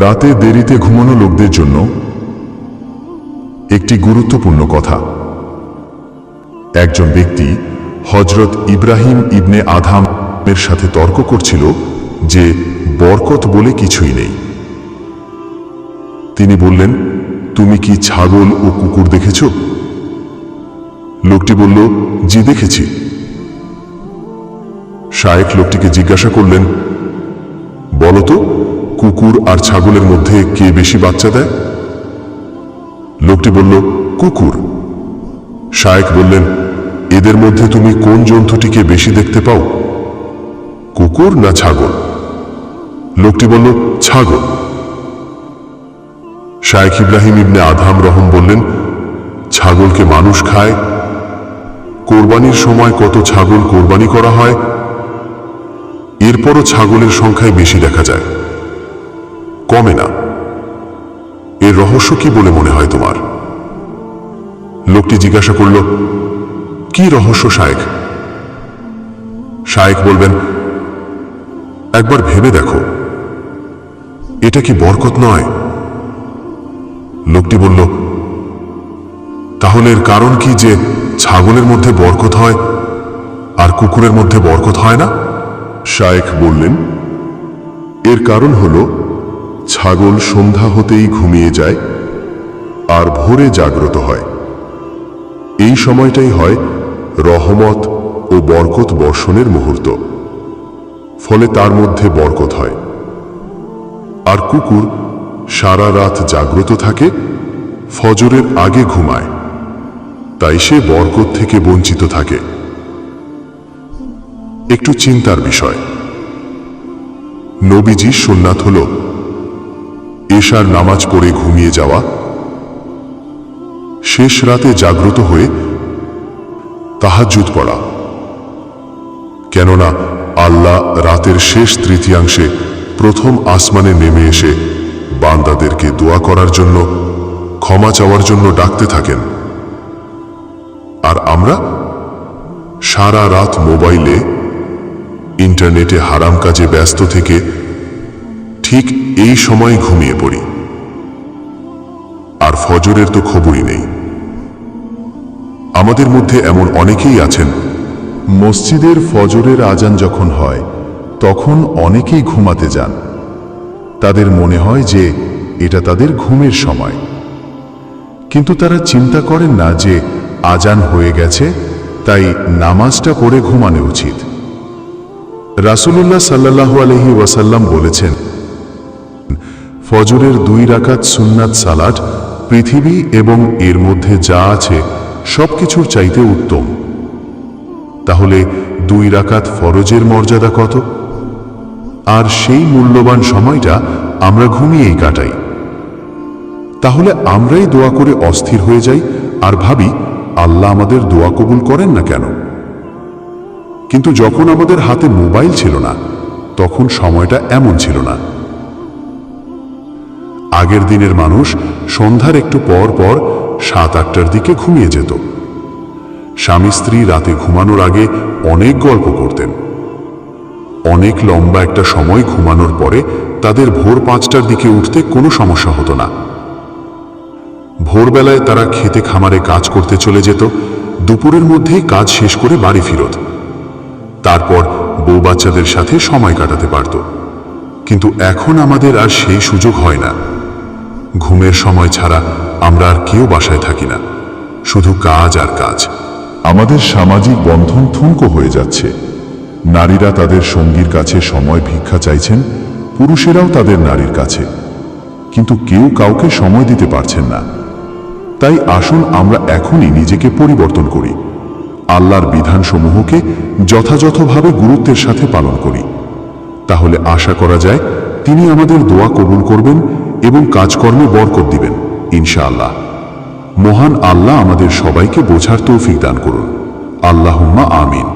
রাতে দেরিতে ঘুমানো লোকদের জন্য একটি গুরুত্বপূর্ণ কথা। একজন ব্যক্তি হজরত ইব্রাহিম ইবনে আধাম এর সাথে তর্ক করছিল যে বরকত বলে কিছুই নেই। তিনি বললেন, তুমি কি ছাগল ও কুকুর দেখেছ? লোকটি বলল, জি, দেখেছি। শায়েক লোকটিকে জিজ্ঞাসা করলেন বলতো কুকুর আর ছাগলের মধ্যে কে বেশি বাচ্চা দেয়? লোকটি বলল, কুকুর। শায়েক বললেন, এদের মধ্যে তুমি কোন জন্তুটিকে বেশি দেখতে পাও? কুকুর না ছাগল? লোকটি বলল, ছাগল। শায়েখ ইব্রাহিম ইবনে আধাম রহম বললেন, ছাগলকে মানুষ খায়? কোরবানির সময় কত ছাগল কোরবানি করা হয়? এরপরও ছাগলের সংখ্যায় বেশি দেখা যায়। কমে না। এর রহস্য কি বলে মনে হয় তোমার? লোকটি জিজ্ঞাসা করল, কি রহস্য শায়েক শায়েক বলবেন, একবার ভেবে দেখো। এটা কি বরকত নয়? লোকটি বলল, তাহলে এর কারণ কি যে ছাগলের মধ্যে বরকত হয় আর কুকুরের মধ্যে বরকত হয় না? শায়েখ বললেন, এর কারণ হল ছাগল সন্ধ্যা হতেই ঘুমিয়ে যায় আর ভোরে জাগ্রত হয়। এই সময়টাই হয় রহমত ও বরকত বর্ষণের মুহূর্ত। ফলে তার মধ্যে বরকত হয়। আর কুকুর সারা রাত জাগ্রত থাকে, ফজরের আগে ঘুমায়। তাই সে বরকত থেকে বঞ্চিত থাকে। একটু চিন্তার বিষয়। নবীজি সুন্নাত হল এশার নামাজ পড়ে ঘুমিয়ে যাওয়া। শেষ রাতে জাগ্রত হয়ে তাহাজ্জুদ পড়া। কেননা আল্লাহ রাতের শেষ তৃতীয়াংশে প্রথম আসমানে নেমে এসে বান্দাদেরকে দোয়া করার জন্য, ক্ষমা চাওয়ার জন্য ডাকতে থাকেন। আর আমরা সারা রাত মোবাইলে, ইন্টারনেটে হারাম কাজে ব্যস্ত থেকে ঠিক এই সময় ঘুমিয়ে পড়ি। আর ফজরের তো খবরই নেই। আমাদের মধ্যে এমন অনেকেই আছেন, মসজিদের ফজরের আজান যখন হয়, তখন অনেকেই ঘুমাতে যান। তাদের মনে হয় যে এটা তাদের ঘুমের সময়। কিন্তু তারা চিন্তা করেন না যে আজান হয়ে গেছে, তাই নামাজটা পড়ে ঘুমানো উচিত। রাসূলুল্লাহ সাল্লাল্লাহু আলহি ওয়াসাল্লাম বলেছেন ফজরের দুই রাকাত সুন্নাত সালাট পৃথিবী এবং এর মধ্যে যা আছে সবকিছুর চাইতে উত্তম। তাহলে দুই রাকাত ফরজের মর্যাদা কত? আর সেই মূল্যবান সময়টা আমরা ঘুমিয়েই কাটাই। তাহলে আমরাই দোয়া করে অস্থির হয়ে যাই, আর ভাবি, আল্লাহ আমাদের দোয়া কবুল করেন না কেন? কিন্তু যখন আমাদের হাতে মোবাইল ছিল না, তখন সময়টা এমন ছিল না। আগের দিনের মানুষ সন্ধ্যার একটু পর পর সাত আটটার দিকে ঘুমিয়ে যেত। স্বামী স্ত্রী রাতে ঘুমানোর আগে অনেক গল্প করতেন। অনেক লম্বা একটা সময় ঘুমানোর পরে তাদের ভোর পাঁচটার দিকে উঠতে কোনো সমস্যা হতো না। ভোরবেলায় তারা খেতে খামারে কাজ করতে চলে যেত, দুপুরের মধ্যেই কাজ শেষ করে বাড়ি ফিরত। তারপর বউ বাচ্চাদের সাথে সময় কাটাতে পারত। কিন্তু এখন আমাদের আর সেই সুযোগ হয় না। ঘুমের সময় ছাড়া আমরা আর কেউ বাসায় থাকি না। শুধু কাজ আর কাজ। আমাদের সামাজিক বন্ধন থুমকো হয়ে যাচ্ছে। নারীরা তাদের সঙ্গীর কাছে সময় ভিক্ষা চাইছেন, পুরুষেরাও তাদের নারীর কাছে। কিন্তু কেউ কাউকে সময় দিতে পারছেন না। তাই আসুন আমরা এখনই নিজেকে পরিবর্তন করি। আল্লাহর বিধানসমূহকে যথাযথভাবে গুরুত্বের সাথে পালন করি। তাহলে আশা করা যায়, তিনি আমাদের দোয়া কবুল করবেন এবং কাজকর্মে বরকত দিবেন, ইনশাআল্লাহ। মহান আল্লাহ আমাদের সবাইকে বোঝার তৌফিক দান করুন। আল্লাহ আমিন।